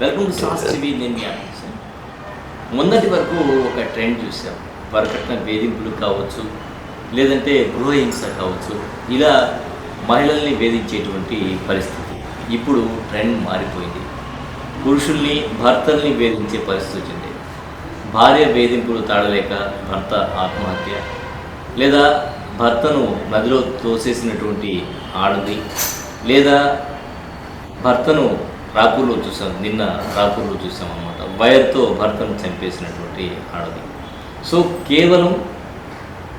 Welcome to sauce TV నేను మొన్నటి వరకు ఒక ట్రెండ్ చూసాం. వరకట్న వేధింపులు కావచ్చు లేదంటే గృహహింస కావచ్చు ఇలా మహిళల్ని వేధించేటువంటి పరిస్థితి. ఇప్పుడు ట్రెండ్ మారిపోయింది. పురుషుల్ని భర్తల్ని వేధించే పరిస్థితి వచ్చింది. భార్య వేధింపులు తాడలేక భర్త ఆత్మహత్య లేదా భర్తను నదిలో తోసేసినటువంటి ఆడది లేదా భర్తను రాపూర్లో చూసాం నిన్న రాపూర్లో చూసాం అన్నమాట. వైర్తో భర్తను చంపేసినటువంటి ఆడది. సో కేవలం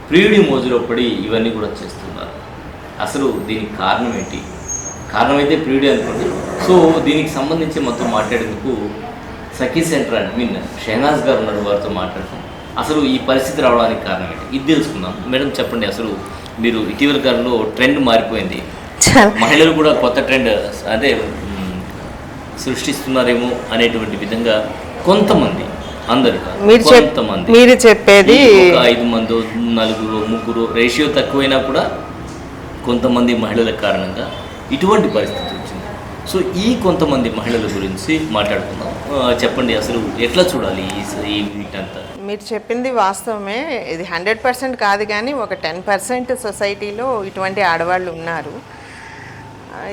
ప్రియుడి మోజులో పడి ఇవన్నీ కూడా చేస్తున్నారు. అసలు దీనికి కారణం ఏంటి? కారణమైతే ప్రియుడి అనుకోండి. సో దీనికి సంబంధించి మొత్తం మాట్లాడేందుకు సఖీ సెంటర్ అడ్మిన్ షెహనాజ్ గారు ఉన్నారు వారితో మాట్లాడతాం. అసలు ఈ పరిస్థితి రావడానికి కారణం ఏంటి? ఇది తెలుసుకుందాం. మేడం చెప్పండి అసలు మీరు ఇటీవల కాలంలో ట్రెండ్ మారిపోయింది. మహిళలు కూడా కొత్త ట్రెండ్ అదే సృష్టిస్తున్నారేమో అనేటువంటి విధంగా కొంతమంది అందరు మీరు కొంతమంది. మీరు చెప్పేది ఐదు మంది నలుగురు ముగ్గురు రేషియో తక్కువైనా కూడా కొంతమంది మహిళల కారణంగా ఇటువంటి పరిస్థితి వచ్చింది. సో ఈ కొంతమంది మహిళల గురించి మాట్లాడుకుందాం. చెప్పండి అసలు ఎట్లా చూడాలి ఈ వీటంతా? మీరు చెప్పింది వాస్తవమే. ఇది హండ్రెడ్ పర్సెంట్ కాదు కానీ ఒక టెన్ పర్సెంట్ సొసైటీలో ఇటువంటి ఆడవాళ్ళు ఉన్నారు.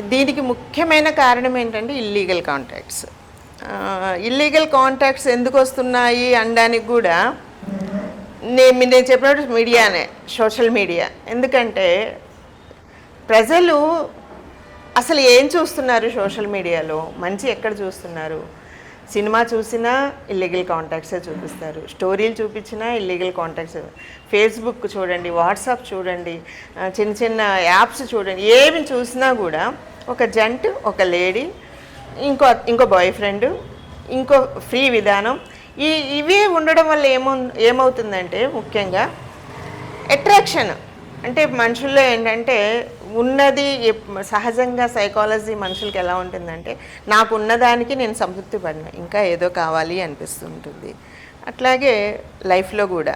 దీనికి ముఖ్యమైన కారణం ఏంటంటే ఇల్లీగల్ కాంటాక్ట్స్ ఇల్లీగల్ కాంటాక్ట్స్ ఎందుకు వస్తున్నాయి అనడానికి కూడా నేను నేను చెప్పినట్టు మీడియానే సోషల్ మీడియా ఎందుకంటే ప్రజలు అసలు ఏం చూస్తున్నారు సోషల్ మీడియాలో మంచి ఎక్కడ చూస్తున్నారు? సినిమా చూసినా ఇల్లీగల్ కాంటాక్ట్సే చూపిస్తారు. స్టోరీలు చూపించినా ఇల్లీగల్ కాంటాక్ట్స్ ఫేస్బుక్ చూడండి వాట్సాప్ చూడండి చిన్న చిన్న యాప్స్ చూడండి ఏమి చూసినా కూడా ఒక జంట్ ఒక లేడీ ఇంకో ఇంకో బాయ్ ఫ్రెండ్ ఇంకో ఫ్రీ విధానం. ఈ ఇవే ఉండడం వల్ల ఏమో ఏమవుతుందంటే ముఖ్యంగా అట్రాక్షన్ అంటే మనుషుల్లో ఏంటంటే ఉన్నది సహజంగా సైకాలజీ మనుషులకి ఎలా ఉంటుందంటే నాకు ఉన్నదానికి నేను సంతృప్తి పడిన ఇంకా ఏదో కావాలి అనిపిస్తుంటుంది. అట్లాగే లైఫ్లో కూడా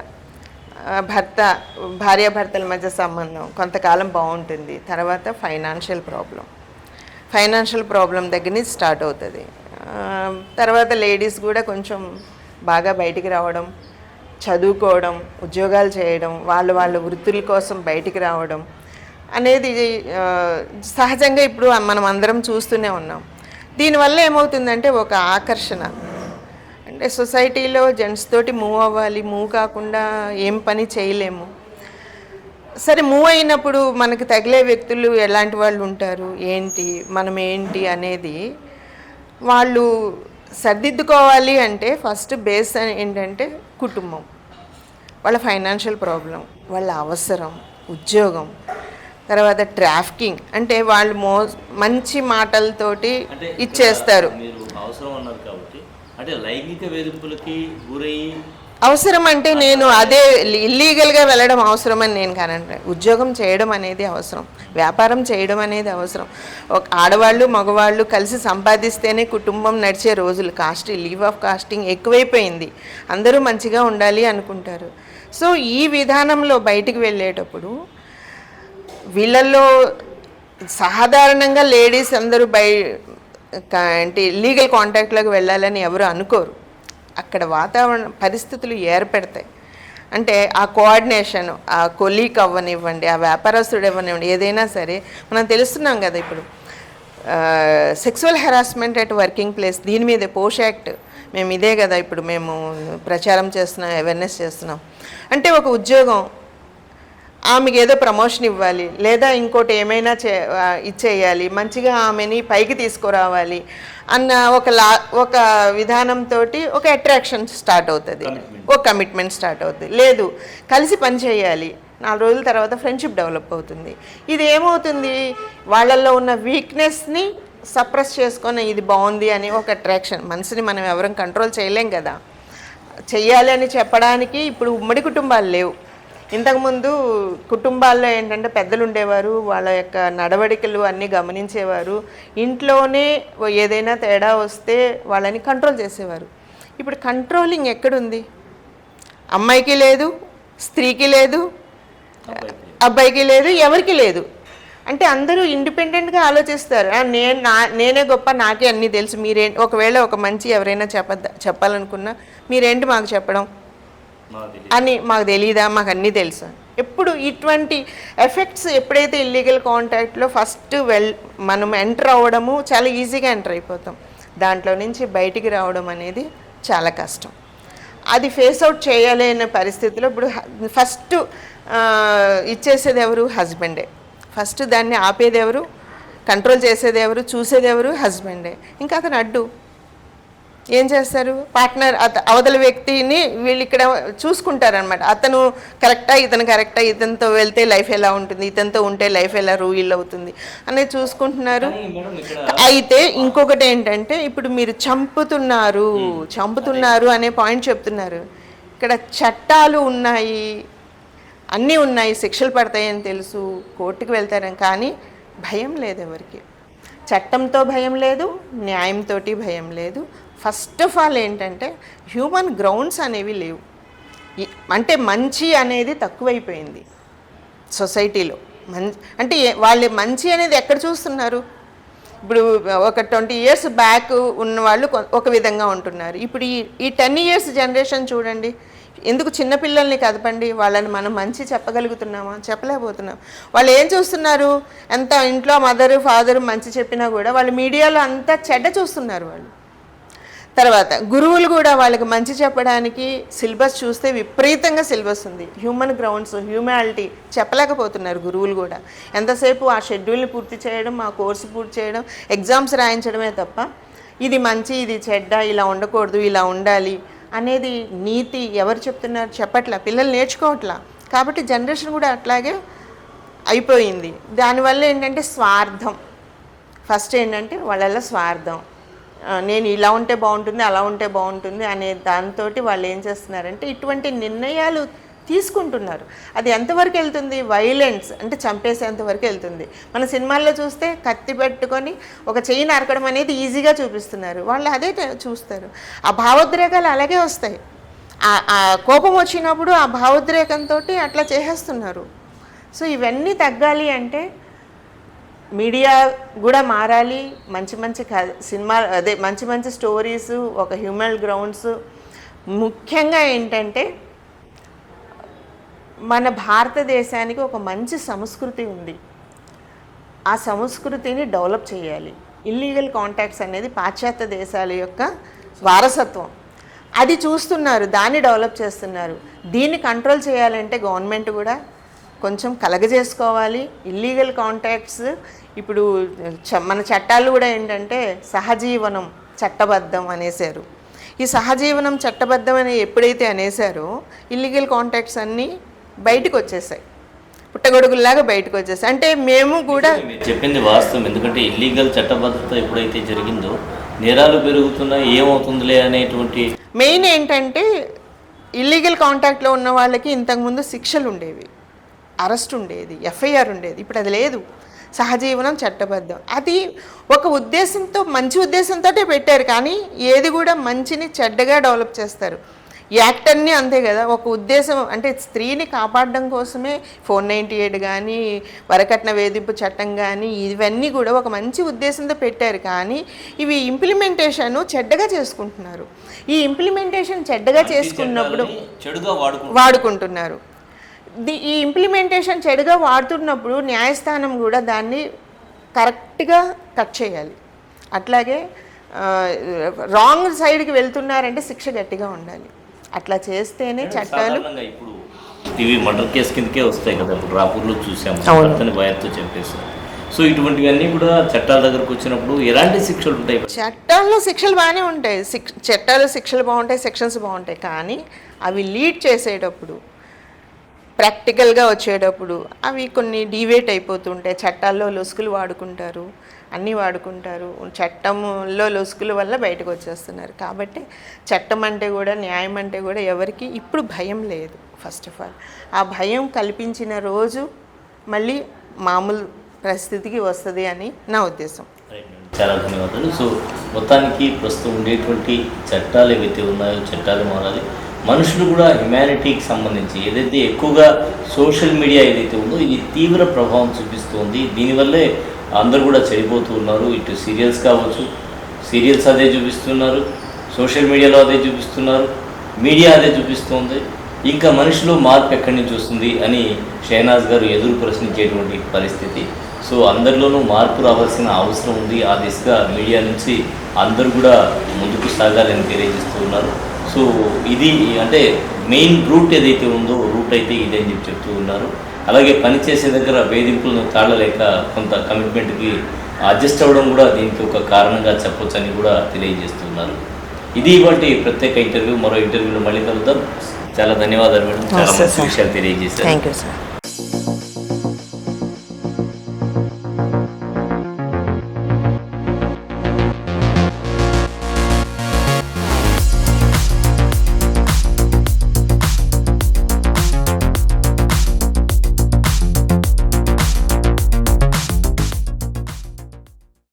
భర్త భార్యాభర్తల మధ్య సంబంధం కొంతకాలం బాగుంటుంది తర్వాత ఫైనాన్షియల్ ప్రాబ్లం. ఫైనాన్షియల్ ప్రాబ్లం దగ్గర నుంచి స్టార్ట్ అవుతుంది. తర్వాత లేడీస్ కూడా కొంచెం బాగా బయటికి రావడం చదువుకోవడం ఉద్యోగాలు చేయడం వాళ్ళు వాళ్ళ వృత్తుల కోసం బయటికి రావడం అనేది సహజంగా ఇప్పుడు మనం అందరం చూస్తూనే ఉన్నాం. దీనివల్ల ఏమవుతుందంటే ఒక ఆకర్షణ. అంటే సొసైటీలో జెంట్స్ తోటి మూవ్ అవ్వాలి మూవ్ కాకుండా ఏం పని చేయలేము. సరే మూవ్ అయినప్పుడు మనకు తగిలే వ్యక్తులు ఎలాంటి వాళ్ళు ఉంటారు? ఏంటి? మనం ఏంటి అనేది వాళ్ళు సర్దిద్దుకోవాలి అంటే ఫస్ట్ బేస్ ఏంటంటే కుటుంబం. వాళ్ళ ఫైనాన్షియల్ ప్రాబ్లం వాళ్ళ అవసరం ఉద్యోగం. తర్వాత ట్రాఫికింగ్ అంటే వాళ్ళు మో మంచి మాటలతోటి ఇచ్చేస్తారు. అంటే లైంగిక వేధింపులకి గురయ్యి అవసరం అంటే నేను అదే ఇల్లీగల్గా వెళ్ళడం అవసరం అని నేను కానంటే ఉద్యోగం చేయడం అనేది అవసరం. వ్యాపారం చేయడం అనేది అవసరం. ఒక ఆడవాళ్ళు మగవాళ్ళు కలిసి సంపాదిస్తేనే కుటుంబం నడిచే రోజులు. కాస్ట్ లీవ్ ఆఫ్ కాస్టింగ్ ఎక్కువైపోయింది. అందరూ మంచిగా ఉండాలి అనుకుంటారు. సో ఈ విధానంలో బయటికి వెళ్ళేటప్పుడు వీళ్ళల్లో సాధారణంగా లేడీస్ అందరూ బై అంటే లీగల్ కాంటాక్ట్లోకి వెళ్ళాలని ఎవరు అనుకోరు. అక్కడ వాతావరణ పరిస్థితులు ఏర్పడతాయి. అంటే ఆ కోఆర్డినేషన్ ఆ కొలీక్ అవ్వనివ్వండి ఆ వ్యాపారస్తుడు ఇవ్వనివ్వండి ఏదైనా సరే మనం తెలుస్తున్నాం కదా ఇప్పుడు. Sexual harassment at working place దీని మీదే పోష్ యాక్ట్ మేము ఇదే కదా ఇప్పుడు మేము ప్రచారం చేస్తున్నాం అవేర్నెస్ చేస్తున్నాం. అంటే ఒక ఉద్యోగం ఆమెకి ఏదో ప్రమోషన్ ఇవ్వాలి లేదా ఇంకోటి ఏమైనా చే ఇచ్చేయాలి మంచిగా ఆమెని పైకి తీసుకురావాలి అన్న ఒక లా ఒక విధానంతో ఒక అట్రాక్షన్ స్టార్ట్ అవుతుంది. ఒక కమిట్మెంట్ స్టార్ట్ అవుతుంది. లేదు కలిసి పని చేయాలి. నాలుగు రోజుల తర్వాత ఫ్రెండ్షిప్ డెవలప్ అవుతుంది. ఇది ఏమవుతుంది? వాళ్ళల్లో ఉన్న వీక్నెస్ని సప్రెస్ చేసుకొని ఇది బాగుంది అని ఒక అట్రాక్షన్ మనసుని మనం ఎవరం కంట్రోల్ చేయలేం కదా. చెయ్యాలి అని చెప్పడానికి ఇప్పుడు ఉమ్మడి కుటుంబాలు లేవు. ఇంతకుముందు కుటుంబాల్లో ఏంటంటే పెద్దలు ఉండేవారు వాళ్ళ యొక్క నడవడికలు అన్నీ గమనించేవారు. ఇంట్లోనే ఏదైనా తేడా వస్తే వాళ్ళని కంట్రోల్ చేసేవారు. ఇప్పుడు కంట్రోలింగ్ ఎక్కడుంది? అమ్మాయికి లేదు స్త్రీకి లేదు అబ్బాయికి లేదు ఎవరికి లేదు. అంటే అందరూ ఇండిపెండెంట్గా ఆలోచిస్తారు. నేను నా నేనే గొప్ప నాకే అన్నీ తెలుసు. మీరే ఒకవేళ ఒక మంచి ఎవరైనా చెప్ప చెప్పాలనుకున్నా మీరేంటి మాకు చెప్పడం? అని మాకు తెలియదా మాకు అన్నీ తెలుసు. ఎప్పుడు ఇటువంటి ఎఫెక్ట్స్ ఎప్పుడైతే ఇల్లీగల్ కాంటాక్ట్లో ఫస్ట్ వెల్ మనం ఎంటర్ అవ్వడము చాలా ఈజీగా ఎంటర్ అయిపోతాం. దాంట్లో నుంచి బయటికి రావడం అనేది చాలా కష్టం. అది ఫేస్ అవుట్ చేయలేని పరిస్థితిలో ఇప్పుడు ఫస్ట్ ఇచ్చేసేది ఎవరు? హస్బెండే ఫస్ట్ దాన్ని ఆపేది ఎవరు? కంట్రోల్ చేసేది ఎవరు? చూసేది ఎవరు? హస్బెండే ఇంకా అతను అడ్డు. ఏం చేస్తారు? పార్ట్నర్ అత అవతల వ్యక్తిని వీళ్ళు ఇక్కడ చూసుకుంటారనమాట అతను కరెక్టా ఇతను కరెక్టా ఇతనితో వెళ్తే లైఫ్ ఎలా ఉంటుంది? ఇతనితో ఉంటే లైఫ్ ఎలా రూయిల్ అవుతుంది? అనేది చూసుకుంటున్నారు. అయితే ఇంకొకటి ఏంటంటే ఇప్పుడు మీరు చంపుతున్నారు చంపుతున్నారు అనే పాయింట్ చెప్తున్నారు. ఇక్కడ చట్టాలు ఉన్నాయి అన్నీ ఉన్నాయి శిక్షలు పడతాయని తెలుసు కోర్టుకు వెళ్తారని కానీ భయం లేదు ఎవరికి. చట్టంతో భయం లేదు న్యాయంతో భయం లేదు. ఫస్ట్ ఆఫ్ ఆల్ ఏంటంటే హ్యూమన్ గ్రౌండ్స్ అనేవి లేవు. అంటే మంచి అనేది తక్కువైపోయింది సొసైటీలో. మం అంటే వాళ్ళు మంచి అనేది ఎక్కడ చూస్తున్నారు? ఇప్పుడు ఒక ట్వంటీ ఇయర్స్ బ్యాక్ ఉన్న వాళ్ళు ఒక విధంగా ఉంటున్నారు. ఇప్పుడు ఈ ఈ టెన్ ఇయర్స్ జనరేషన్ చూడండి ఎందుకు చిన్నపిల్లల్ని కదపండి? వాళ్ళని మనం మంచి చెప్పగలుగుతున్నామా? చెప్పలేకపోతున్నాం. వాళ్ళు ఏం చూస్తున్నారు? ఎంత ఇంట్లో మదర్ ఫాదర్ మంచి చెప్పినా కూడా వాళ్ళు మీడియాలో అంతా చెడ్డ చూస్తున్నారు వాళ్ళు. తర్వాత గురువులు కూడా వాళ్ళకి మంచి చెప్పడానికి సిలబస్ చూస్తే విపరీతంగా సిలబస్ ఉంది. హ్యూమన్ గ్రౌండ్స్ హ్యూమానిటీ చెప్పలేకపోతున్నారు గురువులు కూడా. ఎంతసేపు ఆ షెడ్యూల్ని పూర్తి చేయడం ఆ కోర్సు పూర్తి చేయడం ఎగ్జామ్స్ రాయించడమే తప్ప ఇది మంచి ఇది చెడ్డ ఇలా ఉండకూడదు ఇలా ఉండాలి అనేది నీతి ఎవరు చెప్తున్నారు చెప్పట్లా పిల్లలు నేర్చుకోవట్లా. కాబట్టి జనరేషన్ కూడా అట్లాగే అయిపోయింది. దానివల్ల ఏంటంటే స్వార్థం. ఫస్ట్ ఏంటంటే వాళ్ళల్లో స్వార్థం. నేను ఇలా ఉంటే బాగుంటుంది అలా ఉంటే బాగుంటుంది అనే దాంతో వాళ్ళు ఏం చేస్తున్నారంటే ఇటువంటి నిర్ణయాలు తీసుకుంటున్నారు. అది ఎంతవరకు వెళ్తుంది? వైలెన్స్ అంటే చంపేసేంత వరకు వెళ్తుంది. మన సినిమాల్లో చూస్తే కత్తి పెట్టుకొని ఒక చెయ్యి నరకడం అనేది ఈజీగా చూపిస్తున్నారు. వాళ్ళు అదే చూస్తారు. ఆ భావోద్రేకాలు అలాగే వస్తాయి. ఆ- ఆ కోపం వచ్చినప్పుడు ఆ భావోద్రేకంతో అట్లా చేసేస్తున్నారు. సో ఇవన్నీ తగ్గాలి అంటే మీడియా కూడా మారాలి. మంచి మంచి సినిమా అదే మంచి మంచి స్టోరీస్ ఒక హ్యూమన్ గ్రౌండ్స్. ముఖ్యంగా ఏంటంటే మన భారతదేశానికి ఒక మంచి సంస్కృతి ఉంది. ఆ సంస్కృతిని డెవలప్ చేయాలి. ఇల్లీగల్ కాంటాక్ట్స్ అనేది పాశ్చాత్య దేశాల యొక్క వారసత్వం. అది చూస్తున్నారు దాన్ని డెవలప్ చేస్తున్నారు. దీన్ని కంట్రోల్ చేయాలంటే గవర్నమెంట్ కూడా కొంచెం కలగజేసుకోవాలి. ఇల్లీగల్ కాంటాక్ట్స్ ఇప్పుడు మన చట్టాలు కూడా ఏంటంటే సహజీవనం చట్టబద్ధం అనేసారు ఈ సహజీవనం చట్టబద్ధం అని ఎప్పుడైతే అనేసారో ఇల్లీగల్ కాంటాక్ట్స్ అన్నీ బయటకు వచ్చేసాయి పుట్టగొడుగుల్లాగా బయటకు వచ్చేసాయి అంటే మేము కూడా చెప్పింది వాస్తవం. ఎందుకంటే ఇల్లీగల్ చట్టబద్ధత ఎప్పుడైతే జరిగిందో నేరాలు పెరుగుతున్నాయి ఏమవుతుందిలే అనేటువంటి మెయిన్ ఏంటంటే ఇల్లీగల్ కాంటాక్ట్లో ఉన్న వాళ్ళకి ఇంతకుముందు శిక్షలు ఉండేవి అరెస్ట్ ఉండేది ఎఫ్ఐఆర్ ఉండేది. ఇప్పుడు అది లేదు. సహజీవనం చట్టబద్ధం. అది ఒక ఉద్దేశంతో మంచి ఉద్దేశంతో పెట్టారు కానీ ఏది కూడా మంచిని చెడ్డగా డెవలప్ చేస్తారు. యాక్ట్ అన్నీ అంతే కదా. ఒక ఉద్దేశం అంటే స్త్రీని కాపాడడం కోసమే ఫోర్ నైంటీ ఎయిట్ కానీ వరకట్న వేధింపు చట్టం కానీ ఇవన్నీ కూడా ఒక మంచి ఉద్దేశంతో పెట్టారు కానీ ఇవి ఇంప్లిమెంటేషన్ చెడ్డగా చేసుకుంటున్నారు. ఈ ఇంప్లిమెంటేషన్ చెడ్డగా చేసుకున్నప్పుడు వాడుకుంటున్నారు. ఈ ఇంప్లిమెంటేషన్ చెడుగా వాడుతున్నప్పుడు న్యాయస్థానం కూడా దాన్ని కరెక్ట్గా కట్ చేయాలి. అట్లాగే రాంగ్ సైడ్కి వెళ్తున్నారంటే శిక్ష గట్టిగా ఉండాలి. అట్లా చేస్తేనే చట్టాలు సాధారణంగా ఇప్పుడు ఇవి మర్డర్ కేసు కిందకే వస్తాయి కదా. ఇప్పుడు రాపూర్లో చూసాము. భర్తని భయంతో చంపేశారు. సో ఇటువంటివన్నీ కూడా చట్టాల దగ్గరకు వచ్చినప్పుడు ఎలాంటి శిక్షలు ఉంటాయి? చట్టాల్లో శిక్షలు బాగానే ఉంటాయి. శిక్ష చట్టాలు శిక్షలు బాగుంటాయి సెక్షన్స్ బాగుంటాయి. కానీ అవి లీడ్ చేసేటప్పుడు ప్రాక్టికల్గా వచ్చేటప్పుడు అవి కొన్ని డివేట్ అయిపోతుంటాయి. చట్టాల్లో లొసుకులు వాడుకుంటారు అన్నీ వాడుకుంటారు. చట్టంలో లొసుకుల వల్ల బయటకు వచ్చేస్తున్నారు. కాబట్టి చట్టం అంటే కూడా న్యాయం అంటే కూడా ఎవరికి ఇప్పుడు భయం లేదు. ఫస్ట్ ఆఫ్ ఆల్ ఆ భయం కల్పించిన రోజు మళ్ళీ మామూలు పరిస్థితికి వస్తుంది అని నా ఉద్దేశం. చాలా ధన్యవాదాలు. సో మొత్తానికి ప్రస్తుతం ఉండేటువంటి చట్టాలు ఏవైతే ఉన్నాయో చట్టాలు మారాలి. మనుషులు కూడా హ్యుమానిటీకి సంబంధించి ఏదైతే ఎక్కువగా సోషల్ మీడియా ఏదైతే ఉందో ఇది తీవ్ర ప్రభావం చూపిస్తుంది. దీనివల్లే అందరూ కూడా చెడిపోతూ ఉన్నారు. ఇటు సీరియల్స్ కావచ్చు సీరియల్స్ అదే చూపిస్తున్నారు సోషల్ మీడియాలో అదే చూపిస్తున్నారు మీడియా అదే చూపిస్తుంది. ఇంకా మనిషిలో మార్పు ఎక్కడి నుంచి వస్తుంది అని షెహనాజ్ గారు ఎదురు ప్రశ్నించేటువంటి పరిస్థితి. సో అందరిలోనూ మార్పు రావాల్సిన అవసరం ఉంది. ఆ దిశగా మీడియా నుంచి అందరూ కూడా ముందుకు సాగాలని తెలియజేస్తూ ఉన్నారు. సో ఇది అంటే మెయిన్ రూట్ ఏదైతే ఉందో రూట్ అయితే ఇదే అని చెప్పి చెప్తూ ఉన్నారు. అలాగే పనిచేసే దగ్గర వేధింపులను తాళలేక కొంత కమిట్మెంట్కి అడ్జస్ట్ అవ్వడం కూడా దీనికి ఒక కారణంగా చెప్పొచ్చని కూడా తెలియజేస్తున్నారు ఇది ఇవాటి ప్రత్యేక ఇంటర్వ్యూ మరో ఇంటర్వ్యూలో మళ్ళీ కలుద్దాం. చాలా ధన్యవాదాలు మేడం. చాలా మంచి. విషయాలు తెలియజేశారు.